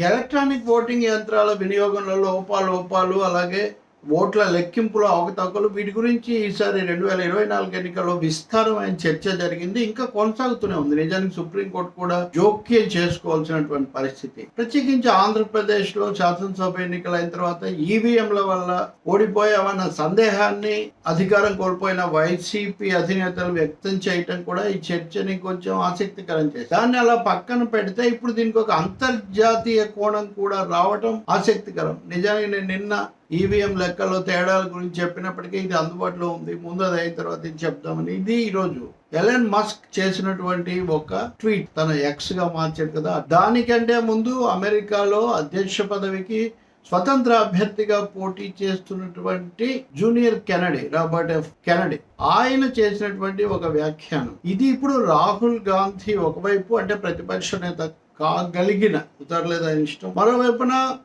Electronic voting యంత్రాల వినియోగంలో లోపాలు లోపాలు అలాగే ఓట్ల లెక్కింపులో అవకతవకలు. వీటి గురించి ఈసారి రెండు వేల ఇరవై నాలుగు ఎన్నికల్లో విస్తారమైన చర్చ జరిగింది. ఇంకా కొనసాగుతూనే ఉంది. నిజానికి సుప్రీంకోర్టు కూడా జోక్యం చేసుకోవాల్సినటువంటి పరిస్థితి. ప్రత్యేకించి ఆంధ్రప్రదేశ్లో శాసనసభ ఎన్నికలు అయిన తర్వాత ఈవీఎంల వల్ల ఓడిపోయామన్న సందేహాన్ని అధికారం కోల్పోయిన వైసీపీ అధినేతలు వ్యక్తం చేయటం కూడా ఈ చర్చని కొంచెం ఆసక్తికరం చేసి దాన్ని అలా పక్కన పెడితే ఇప్పుడు దీనికి ఒక అంతర్జాతీయ కోణం కూడా రావటం ఆసక్తికరం. నిజానికి నేను నిన్న ఈవీఎం లెక్కల్లో తేడాల గురించి చెప్పినప్పటికీ ఇది అందుబాటులో ఉంది. ముందు అది అయిన తర్వాత ఇది చెప్దామని. ఇది ఈరోజు ఎలన్ మస్క్ చేసినటువంటి ఒక ట్వీట్. తన ఎక్స్గా మార్చాడు కదా. దానికంటే ముందు అమెరికాలో అధ్యక్ష పదవికి స్వతంత్ర అభ్యర్థిగా పోటీ చేస్తున్నటువంటి junior Kennedy Robert F. Kennedy. ఆయన చేసినటువంటి ఒక వ్యాఖ్యానం. ఇది ఇప్పుడు రాహుల్ గాంధీ ఒకవైపు అంటే ప్రతిపక్ష నేత కాగలిగిన కుదరలేదు ఆయన ఇష్టం? మరోవైపున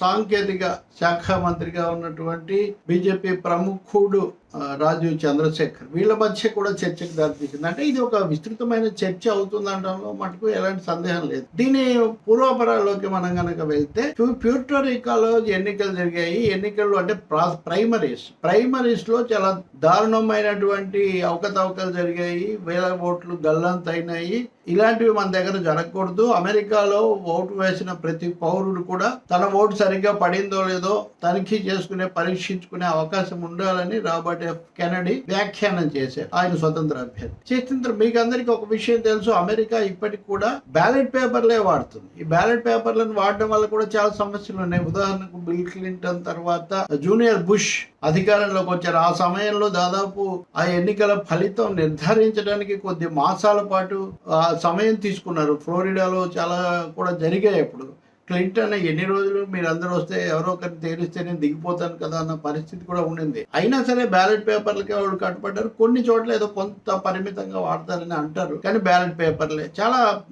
సాంకేతిక శాఖ మంత్రిగా ఉన్నటువంటి బీజేపీ ప్రముఖుడు రాజీవ్ చంద్రశేఖర్ వీళ్ళ మధ్య కూడా చర్చకు దారితీసింది. అంటే ఇది ఒక విస్తృతమైన చర్చ అవుతుందనడంలో మటుకు ఎలాంటి సందేహం లేదు. దీని పూర్వాపరాల్లోకి మనం కనుక వెళ్తే ప్యూర్టోరికాలో ఎన్నికలు జరిగాయి. ఎన్నికలు అంటే ప్రా- ప్రైమరీస్. ప్రైమరీస్లో చాలా దారుణమైనటువంటి అవకతవకలు జరిగాయి. వేల ఓట్లు గల్లంతైనాయి ఇలాంటివి మన దగ్గర జరగకూడదు. అమెరికాలో ఓటు వేసిన ప్రతి పౌరుడు కూడా తన ఓటు సరిగ్గా పడిందో లేదో తనిఖీ చేసుకునే పరీక్షించుకునే అవకాశం ఉండాలని రాబర్ట్ ఎఫ్. కెనడీ వ్యాఖ్యానం చేశారు. ఆయన స్వతంత్ర అభ్యర్థి. చేసిన మీకు అందరికీ ఒక విషయం తెలుసు. అమెరికా ఇప్పటికి కూడా బ్యాలెట్ పేపర్లే వాడుతుంది. ఈ బ్యాలెట్ పేపర్లను వాడడం వల్ల కూడా చాలా సమస్యలు ఉన్నాయి. ఉదాహరణకు బిల్ క్లింటన్ తర్వాత జూనియర్ బుష్ అధికారంలోకి వచ్చారు. ఆ సమయంలో దాదాపు ఆ ఎన్నికల ఫలితం నిర్ధారించడానికి కొద్ది మాసాల పాటు ఆ సమయం తీసుకున్నారు. ఫ్లోరిడాలో చాలా కూడా జరిగాయి అప్పుడు. క్లింటన్ ఎన్ని రోజులు మీరు అందరూ వస్తే ఎవరో ఒకరిని తేలిస్తే నేను దిగిపోతాను కదా అన్న పరిస్థితి కూడా ఉండింది. అయినా సరే బ్యాలెట్ పేపర్లకే వాళ్ళు కట్టుబడ్డారు. కొన్ని చోట్ల ఏదో కొంత పరిమితంగా వాడతారని అంటారు. కానీ బ్యాలెట్ పేపర్లే. చాలా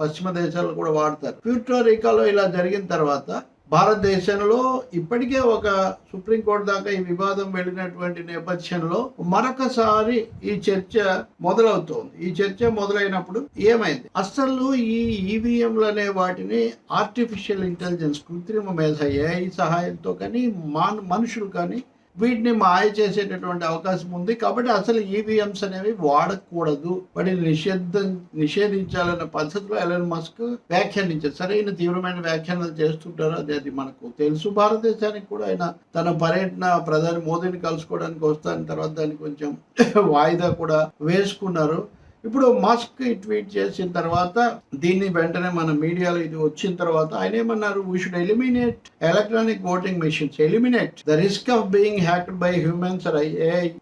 పశ్చిమ దేశాలు కూడా వాడతారు. ప్యూటోరికాలో ఇలా జరిగిన తర్వాత భారతదేశంలో ఇప్పటికే ఒక సుప్రీంకోర్టు దాకా ఈ వివాదం వెళ్ళినటువంటి నేపథ్యంలో మరొకసారి ఈ చర్చ మొదలవుతోంది. ఈ చర్చ మొదలైనప్పుడు ఏమైంది? అసలు ఈ ఈవీఎంలు అనే వాటిని ఆర్టిఫిషియల్ ఇంటెలిజెన్స్ కృత్రిమ మేధ ఏఐ సహాయంతో కానీ మాన్ మనుషులు కానీ వీటిని మాయ చేసేటటువంటి అవకాశం ఉంది. కాబట్టి అసలు ఈవీఎంస్ అనేవి వాడకూడదు. వాటిని నిషేధం నిషేధించాలన్న పద్ధతిలో ఎలన్ మస్క్ వ్యాఖ్యానించారు. సరైన తీవ్రమైన వ్యాఖ్యానాలు చేస్తుంటారు. అది అది మనకు తెలుసు. భారతదేశానికి కూడా ఆయన తన పర్యటన ప్రధాని మోదీని కలుసుకోవడానికి వస్తాను తర్వాత దాన్ని కొంచెం వాయిదా కూడా వేసుకున్నారు. ఇప్పుడు మస్క్ ట్వీట్ చేసిన తర్వాత దీన్ని వెంటనే మన మీడియాలో ఇది వచ్చిన తర్వాత ఆయన ఏమన్నారు? We should eliminate electronic voting machines eliminate the risk of being hacked by humans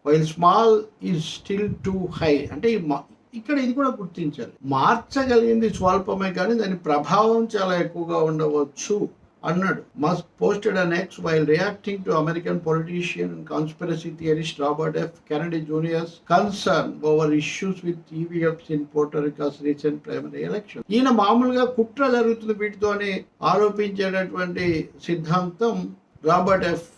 while small is still too high అంటే ఇక్కడ ఇది కూడా గుర్తించాలి మార్చగలిగింది స్వల్పమే కానీ దాని ప్రభావం చాలా ఎక్కువగా ఉండవచ్చు. అన్నాడు. Musk posted on X while reacting to American politician and conspiracy theorist Robert F Kennedy junior's concern over issues with EVMs in Puerto Rico's recent primary election. ఈయన మామూలుగా కుట్ర జరుగుతుంది వీటితో ఆరోపించేటటువంటి సిద్ధాంతం రాబర్ట్ ఎఫ్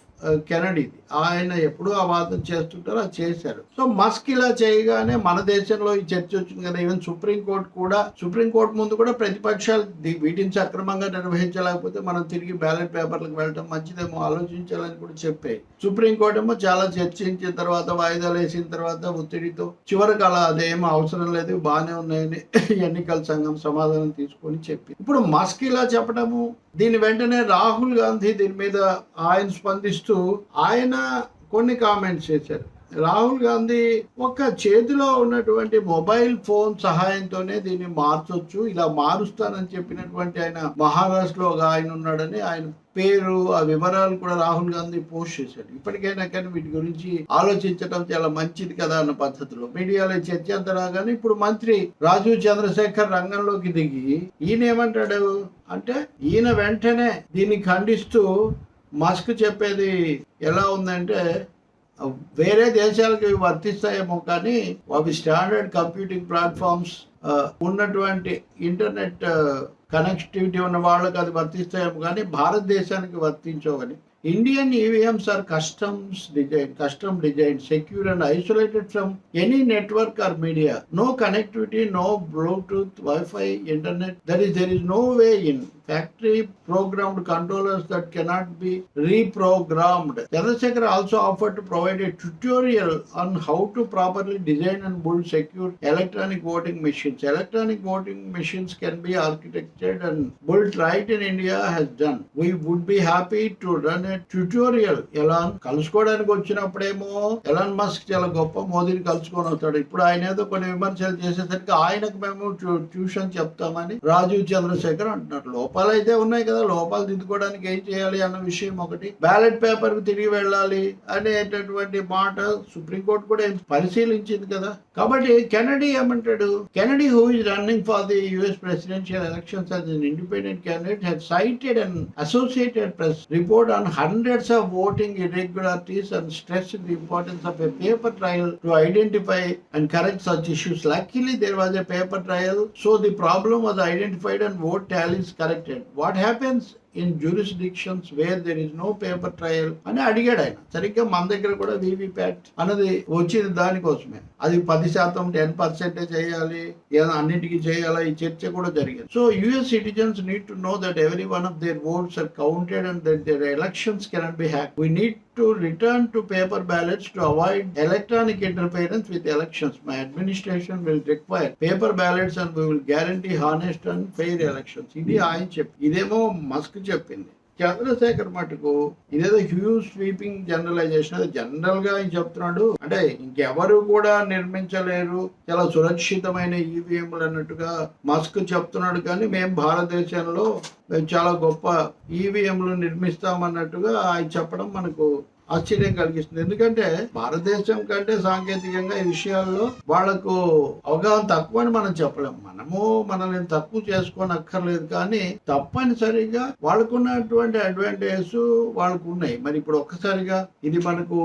కెనడీది. ఆయన ఎప్పుడూ ఆ వాదన చేస్తుంటారో అది చేశారు. సో మస్క్ ఇలా చేయగానే మన దేశంలో ఈ చర్చ వచ్చింది కదా ఈవెన్ సుప్రీంకోర్టు కూడా సుప్రీంకోర్టు ముందు కూడా ప్రతిపక్షాలు వీటిని సక్రమంగా నిర్వహించలేకపోతే మనం తిరిగి బ్యాలెట్ పేపర్లకు వెళ్ళడం మంచిదేమో ఆలోచించాలని కూడా చెప్పాయి. సుప్రీంకోర్టు ఏమో చాలా చర్చించిన తర్వాత వాయిదాలు వేసిన తర్వాత ఒత్తిడితో చివరికి అలా అదేం అవసరం లేదు బాగానే ఉన్నాయని ఎన్నికల సంఘం సమాధానం తీసుకొని చెప్పి. ఇప్పుడు మస్క్ ఇలా చెప్పడము దీని వెంటనే రాహుల్ గాంధీ దీని మీద ఆయన స్పందిస్తూ ఆయన కొన్ని కామెంట్స్ చేశారు. రాహుల్ గాంధీ ఒక చేతిలో ఉన్నటువంటి మొబైల్ ఫోన్ సహాయంతోనే దీన్ని మార్చొచ్చు ఇలా మారుస్తానని చెప్పినటువంటి ఆయన మహారాష్ట్రలో ఒక ఆయన ఉన్నాడని ఆయన పేరు ఆ వివరాలు కూడా రాహుల్ గాంధీ పోస్ట్ చేశాడు. ఇప్పటికైనా కానీ వీటి గురించి ఆలోచించడం చాలా మంచిది కదా అన్న పద్ధతిలో. మీడియాలో చర్చ అంతా రాగానే ఇప్పుడు మంత్రి రాజీవ్ చంద్రశేఖర్ రంగంలోకి దిగి ఈయన ఏమంటాడు? అంటే ఈయన వెంటనే దీన్ని ఖండిస్తూ మస్క్ చెప్పేది ఎలా ఉందంటే వేరే దేశాలకు వర్తిస్తాయేమో కానీ అవి స్టాండర్డ్ కంప్యూటింగ్ ప్లాట్ఫామ్స్ ఉన్నటువంటి ఇంటర్నెట్ కనెక్టివిటీ ఉన్న వాళ్ళకి అది వర్తిస్తాయేమో కానీ భారతదేశానికి వర్తించవని. Indian EVMs are customs design custom design secure and isolated from any network or media. No connectivity no Bluetooth WiFi internet there is there is no way in factory programmed controllers that cannot be reprogrammed. Chandrasekhar also offered to provide a tutorial on how to properly design and build secure electronic voting machines. Electronic voting machines can be architected and built right in India has done. We would be happy to run a tutorial. Elon కలుసుకోవడానికి వచ్చినప్పుడేమో Elon Musk చాలా గొప్ప మోదీని కలుసుకొని వస్తాడు ఇప్పుడు ఆయన ఏదో కొన్ని విమర్శలు చేసేసరికి ఆయనకు మేము ట్యూ- ట్యూషన్ చెప్తామని రాజీవ్ చంద్రశేఖర్ అంటున్నారు లోపాలు లోపాలు అయితే ఉన్నాయి కదా లోపాలు దిద్దుకోవడానికి ఏం చేయాలి అన్న విషయం ఒకటి. బ్యాలెట్ పేపర్ తిరిగి వెళ్ళాలి అనేటటువంటి మాట సుప్రీంకోర్టు కూడా పరిశీలించింది కదా. కాబట్టి కెనడీ ఏమంటాడు? Kennedy who is running for the US presidential elections and independent candidate had cited and Associated Press report on hundreds of voting irregularities and stress the importance of a paper trail to identify and correct such issues luckily there was a paper trail so the problem was identified and vote tallies correct What happens in jurisdictions where there is no paper trail అని అడిగాడు ఆయన. సరిగ్గా మన దగ్గర కూడా VVPAT అన్నది వచ్చింది దానికోసమే. అది పది శాతం టెన్ పర్సెంటే చేయాలి ఏదో చేయాలా ఈ చర్చ కూడా జరిగింది. So US citizens need to know that every one of their votes are counted and that their elections cannot be hack we need to return to paper ballots to avoid electronic interference with elections my administration will require paper ballots and we will guarantee honest and fair ఇది ఆయన చెప్పి. ఇదేమో Musk చెప్పింది. చంద్రశేఖర్ మటుకు ఇదేదో huge sweeping generalization అది జనరల్గా ఆయన చెప్తున్నాడు? అంటే ఇంకెవరు కూడా నిర్మించలేరు. చాలా సురక్షితమైన ఈవీఎంలు అన్నట్టుగా మస్క్ చెప్తున్నాడు. కానీ మేము భారతదేశంలో చాలా గొప్ప ఈవీఎంలు నిర్మిస్తామన్నట్టుగా ఆయన చెప్పడం మనకు ఆశ్చర్యం కలిగిస్తుంది. ఎందుకంటే భారతదేశం కంటే సాంకేతికంగా ఈ విషయాల్లో వాళ్ళకు అవగాహన తక్కువ అని మనం చెప్పలేము మనము మనల్ని తక్కువ చేసుకొని అక్కర్లేదు కానీ తప్పనిసరిగా వాళ్ళకున్నటువంటి అడ్వాంటేజ్ వాళ్ళకు ఉన్నాయి మరి ఇప్పుడు ఒక్కసారిగా ఇది మనకు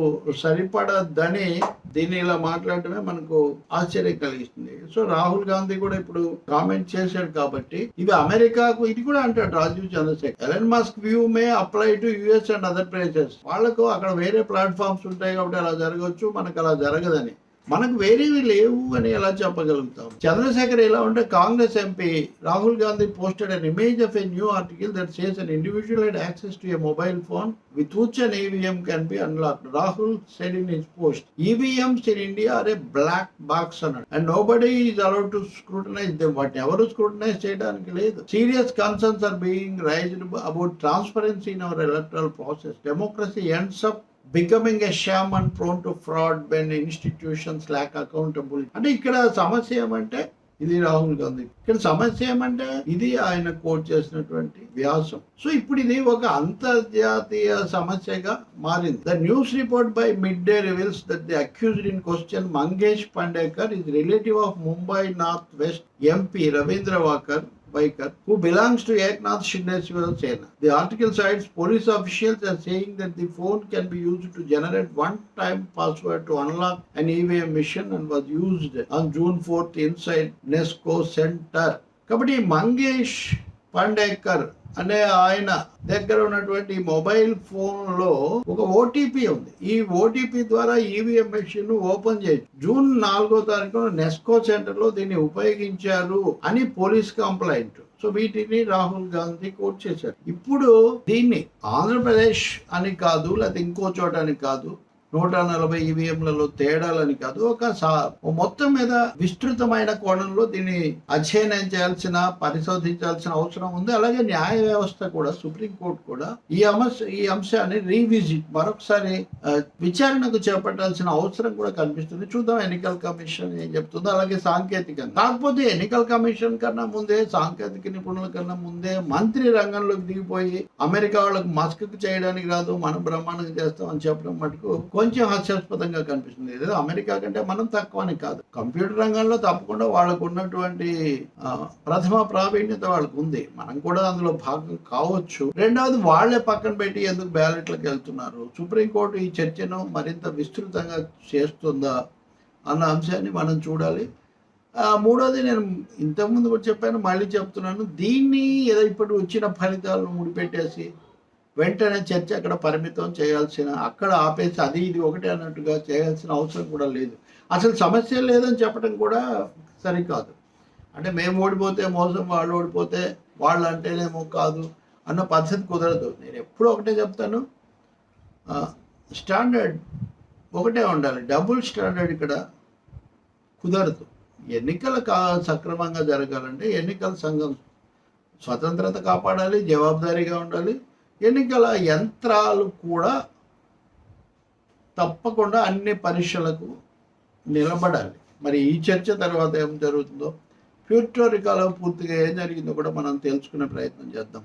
సరిపడద్దని దీన్ని ఇలా మాట్లాడటమే మనకు ఆశ్చర్యం కలిగిస్తుంది. సో రాహుల్ గాంధీ కూడా ఇప్పుడు కామెంట్ చేశాడు కాబట్టి ఇది అమెరికాకు ఇది కూడా అంటాడు Rajeev Chandrasekhar. Elon Musk view may apply to US and other places. వాళ్ళకు అక్కడ వేరే ప్లాట్ఫామ్స్ ఉంటాయి కాబట్టి అలా జరగవచ్చు మనకు అలా జరగదని. మనకు వేరేవి లేవు అని ఎలా చెప్పగలుగుతాం? చంద్రశేఖర్ ఎలా ఉంటే Congress MP Rahul Gandhi posted an image of a new article that says an individual had access to a mobile phone with which an EVM can be unlock Rahul said in his post EVMs in India are a black box అన్నాడు. And nobody is allowed to scrutinize them వాటిని ఎవరు scrutinize చేయడానికి లేదు. Serious concerns are being raised about transparency in our electoral process democracy ends up becoming a sham and prone to fraud when institutions lack accountable. అంటే ఇక్కడ సమస్య ఏమంటే ఇది రాహుల్ గాంధీ. ఇక్కడ సమస్య ఏమంటే ఇది ఆయన కోట్ చేసినటువంటి వ్యాసం. సో ఇప్పుడు ఇది ఒక అంతర్జాతీయ సమస్యగా మారింది. The news report by mid day reveals that the accused in question Mangesh Pandekar is relative of Mumbai north west MP Ravindra Waikar Who belongs to Eknath Shinde Sena. The article cites police officials as saying that the phone can be used to generate one-time password to unlock an EVM mission and was used on June 4th inside NESCO Center. Company Mangesh Pandekar అనే ఆయన దగ్గర ఉన్నటువంటి mobile ఫోన్లో ఒక OTP ఉంది. ఈ OTP ద్వారా EVM machine open చేయొచ్చు జూన్ నాలుగో తారీఖున నెస్కో సెంటర్లో దీన్ని ఉపయోగించారు అని పోలీస్ కంప్లైంట్. సో వీటిని రాహుల్ గాంధీ కోర్ట్ చేశారు. ఇప్పుడు దీన్ని ఆంధ్రప్రదేశ్ అని కాదు లేకపోతే ఇంకో చోట అని కాదు నూట నలభై ఈవీఎంలలో తేడాలని కాదు ఒక మొత్తం మీద విస్తృతమైన కోణంలో దీన్ని అధ్యయనం చేయాల్సిన పరిశోధించాల్సిన అవసరం ఉంది. అలాగే న్యాయ వ్యవస్థ కూడా సుప్రీంకోర్టు కూడా ఈ అంశ ఈ అంశాన్ని రీవిజిట్ మరొకసారి విచారణకు చేపట్టాల్సిన అవసరం కూడా కనిపిస్తుంది. చూద్దాం ఎన్నికల కమిషన్ ఏం చెప్తుందో. అలాగే సాంకేతికంగా. కాకపోతే ఎన్నికల కమిషన్ కన్నా ముందే సాంకేతిక నిపుణుల కన్నా ముందే మంత్రి రంగంలోకి దిగిపోయి అమెరికా వాళ్ళకి మస్క్ చేయడానికి రాదు మనం బ్రహ్మాండంగా చేస్తాం అని చెప్పడం మటుకు కొంచెం హాస్యాస్పదంగా కనిపిస్తుంది. ఏదో అమెరికా కంటే మనం తక్కువని కాదు. కంప్యూటర్ రంగంలో తప్పకుండా వాళ్ళకు ఉన్నటువంటి ప్రథమ ప్రావీణ్యత వాళ్ళకు ఉంది మనం కూడా అందులో భాగం కావచ్చు. రెండవది వాళ్ళే పక్కన పెట్టి ఎందుకు బ్యాలెట్లకు వెళ్తున్నారు? సుప్రీంకోర్టు ఈ చర్చను మరింత విస్తృతంగా చేస్తుందా అన్న అంశాన్ని మనం చూడాలి. మూడోది నేను ఇంతకుముందు కూడా చెప్పాను మళ్ళీ చెప్తున్నాను. దీన్ని ఏదో ఇప్పుడు వచ్చిన ఫలితాలను ముడిపెట్టేసి వెంటనే చర్చ అక్కడ పరిమితం చేయాల్సిన అక్కడ ఆపేసి అది ఇది ఒకటే అన్నట్టుగా చేయాల్సిన అవసరం కూడా లేదు. అసలు సమస్య లేదని చెప్పడం కూడా సరికాదు. అంటే మేము ఓడిపోతే మోసం వాళ్ళు ఓడిపోతే వాళ్ళు అంటేనేమో కాదు అన్న పద్ధతి కుదరదు. నేను ఎప్పుడు ఒకటే చెప్తాను. స్టాండర్డ్ ఒకటే ఉండాలి. డబుల్ స్టాండర్డ్ ఇక్కడ కుదరదు. ఎన్నికలు కా సక్రమంగా జరగాలంటే ఎన్నికల సంఘం స్వతంత్రత కాపాడాలి జవాబుదారీగా ఉండాలి. ఎన్నికల యంత్రాలు కూడా తప్పకుండా అన్ని పరీక్షలకు నిలబడాలి. మరి ఈ చర్చ తర్వాత ఏం జరుగుతుందో ప్యూర్టోరికాలో పూర్తిగా ఏం జరిగిందో కూడా మనం తెలుసుకునే ప్రయత్నం చేద్దాం.